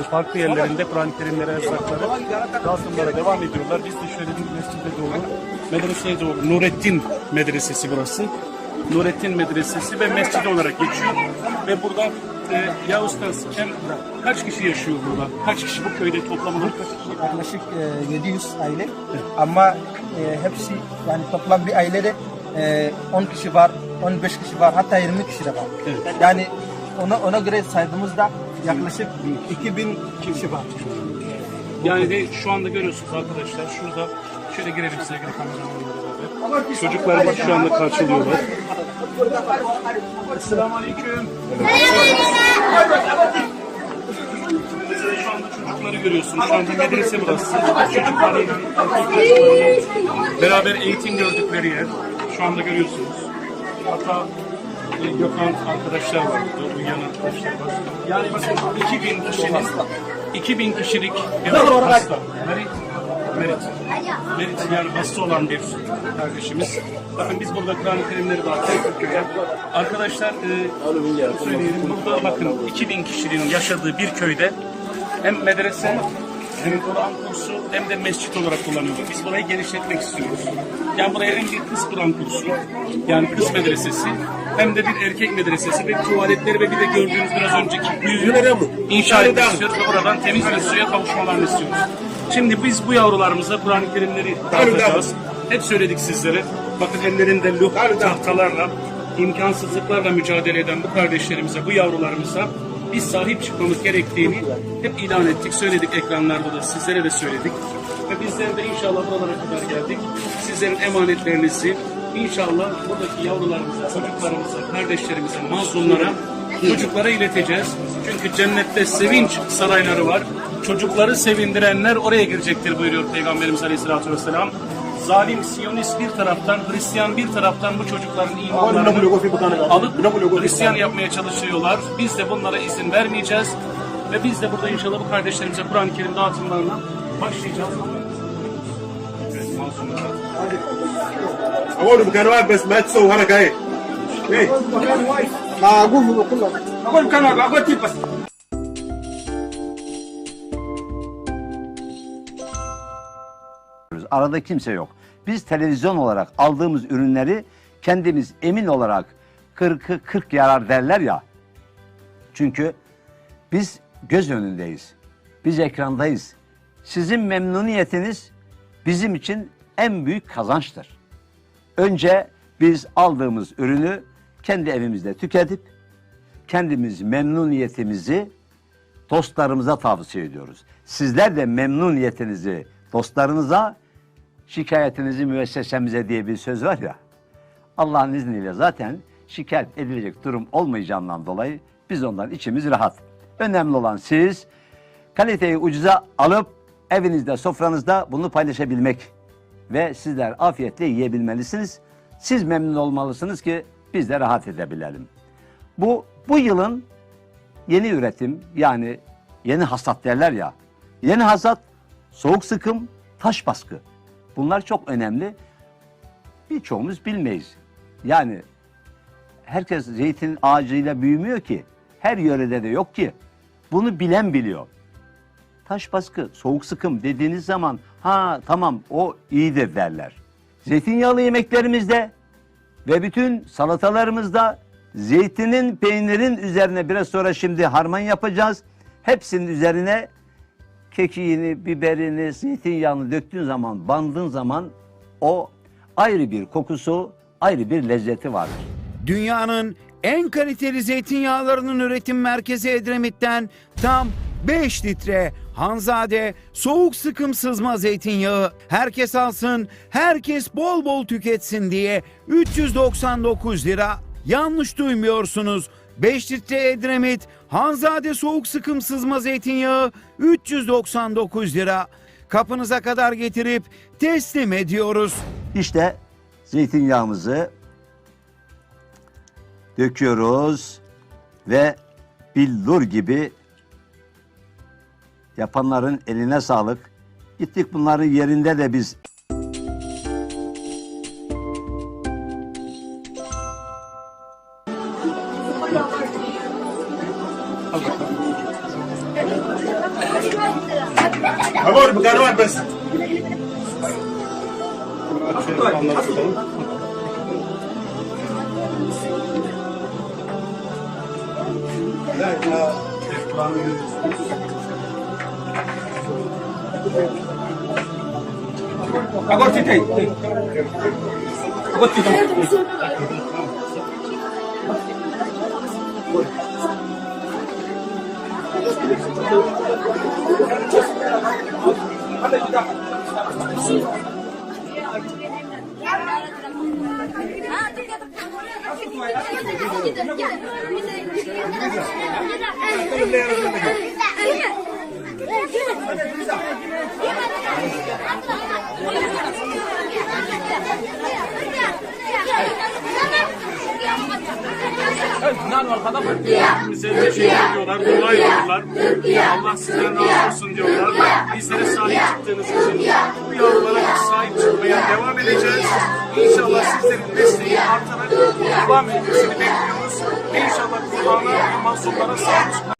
e, farklı yerlerinde Kur'an-ı Kerimlere erzakları dağıtımlara devam ediyorlar. Biz de şöyle bir mescide doğru, medreseye doğru, Nurettin Medresesi burası. Nurettin Medresesi ve mescid olarak geçiyor. Ve burada e, ya Ustaz kaç kişi yaşıyor burada? Kaç kişi bu köyde toplam olarak? yaklaşık e, 700 aile ama e, hepsi yani toplam bir ailede e, 10 kişi var, 15 kişi var hatta 20 kişi de var. Evet. Yani ona ona göre saydığımızda yaklaşık 2000 kişi var. Yani de şu anda görüyorsunuz arkadaşlar şurada şöyle girelim sevgili kameramanlarla beraber. Çocuklarımız şu anda karşılıyorlar. Selamun Aleyküm. Çocukları görüyorsunuz. Şu anda medrese burası. Çocukların beraber eğitim gördükleri yer. Şu anda görüyorsunuz. Hatta e, Gökhan arkadaşlar var burada, uyuyan arkadaşlar var. Yani bakın 2000 kişinin 2000 kişilik bir hasta. Merit, Merit. Merit yani hasta olan bir kardeşimiz. Bakın biz burada Kur'an-ı Kerimleri dağıtıyoruz. Arkadaşlar e, söyleyelim burada bakın 2000 kişinin yaşadığı bir köyde hem medrese hem Kur'an kursu hem de mescit olarak kullanıyorlar. Biz burayı genişletmek istiyoruz. Yani buraya hem bir kız Kur'an kursu, yani kız medresesi, hem de bir erkek medresesi ve tuvaletleri ve bir de gördüğünüz biraz önceki büyüğü inşa etmek istiyoruz ve buradan temiz bir suya kavuşmalarını istiyoruz. Şimdi biz bu yavrularımıza Kur'an-ı Kerimleri dağıtacağız. Hep söyledik sizlere. Bakın ellerinde luh tahtalarla, imkansızlıklarla mücadele eden bu kardeşlerimize, bu yavrularımıza biz sahip çıkmamız gerektiğini hep ilan ettik, söyledik ekranlarda da sizlere de söyledik. Ve bizler de inşallah buralara kadar geldik. Sizlerin emanetlerinizi inşallah buradaki yavrularımıza, çocuklarımıza, kardeşlerimize, mazlumlara, çocuklara ileteceğiz. Çünkü cennette sevinç sarayları var. Çocukları sevindirenler oraya girecektir buyuruyor Peygamberimiz Aleyhisselatü Vesselam Zalim Siyonist bir taraftan, Hristiyan bir taraftan bu çocukların imanlarını alıp Hristiyan yapmaya çalışıyorlar. Biz de bunlara izin vermeyeceğiz. Ve biz de burada inşallah bu kardeşlerimize Kur'an-ı Kerim dağıtımlarına başlayacağız. Evet, masumlar. اقول مكان واقف بس ما تسوي حركه هيك ايه اقول مكان واقف اقول تجيب بس Arada kimse yok. Biz televizyon olarak aldığımız ürünleri kendimiz emin olarak 40'ı 40 yarar derler ya. Çünkü biz göz önündeyiz. Biz ekrandayız. Sizin memnuniyetiniz bizim için en büyük kazançtır. Önce biz aldığımız ürünü kendi evimizde tüketip kendimiz memnuniyetimizi dostlarımıza tavsiye ediyoruz. Sizler de memnuniyetinizi dostlarınıza, şikayetinizi müessesemize diye bir söz var ya. Allah'ın izniyle zaten şikayet edilecek durum olmayacağından dolayı biz ondan içimiz rahat. Önemli olan siz kaliteyi ucuza alıp evinizde, sofranızda bunu paylaşabilmek ve sizler afiyetle yiyebilmelisiniz. Siz memnun olmalısınız ki biz de rahat edebilelim. Bu bu yılın yeni üretim yani yeni hasat derler ya. Yeni hasat soğuk sıkım, taş baskı. Bunlar çok önemli. Birçoğumuz bilmeyiz. Yani herkes zeytin ağacıyla büyümüyor ki. Her yörede de yok ki. Bunu bilen biliyor. Taş baskı, soğuk sıkım dediğiniz zaman ha tamam o iyidir derler. Zeytinyağlı yemeklerimizde ve bütün salatalarımızda zeytinin, peynirin üzerine biraz sonra şimdi harman yapacağız. Hepsinin üzerine kekiğini, biberini, zeytinyağını döktüğün zaman, bandığın zaman o ayrı bir kokusu, ayrı bir lezzeti vardır. Dünyanın en kaliteli zeytinyağlarının üretim merkezi Edremit'ten tam 5 litre Hanzade soğuk sıkım sızma zeytinyağı herkes alsın, herkes bol bol tüketsin diye 399 lira. Yanlış duymuyorsunuz. 5 litre Edremit Hanzade soğuk sıkım sızma zeytinyağı 399 lira. Kapınıza kadar getirip teslim ediyoruz. İşte zeytinyağımızı döküyoruz ve billur gibi yapanların eline sağlık. Gittik bunların yerinde de biz Al bakalım. أقول بقنوات بس Şöyle anlatalım. Evet, Kur'an'ı Görüyorsunuz. Bize teşekkür ediyorlar, dua ediyorlar. Allah sizden razı olsun diyorlar. Bizlere sahip çıktığınız için bu yavrulara biz sahip çıkmaya devam edeceğiz. İnşallah sizlerin desteği artarak devam etmesini bekliyoruz. İnşallah Kur'an'a ve mahsullara sahip çıkmaya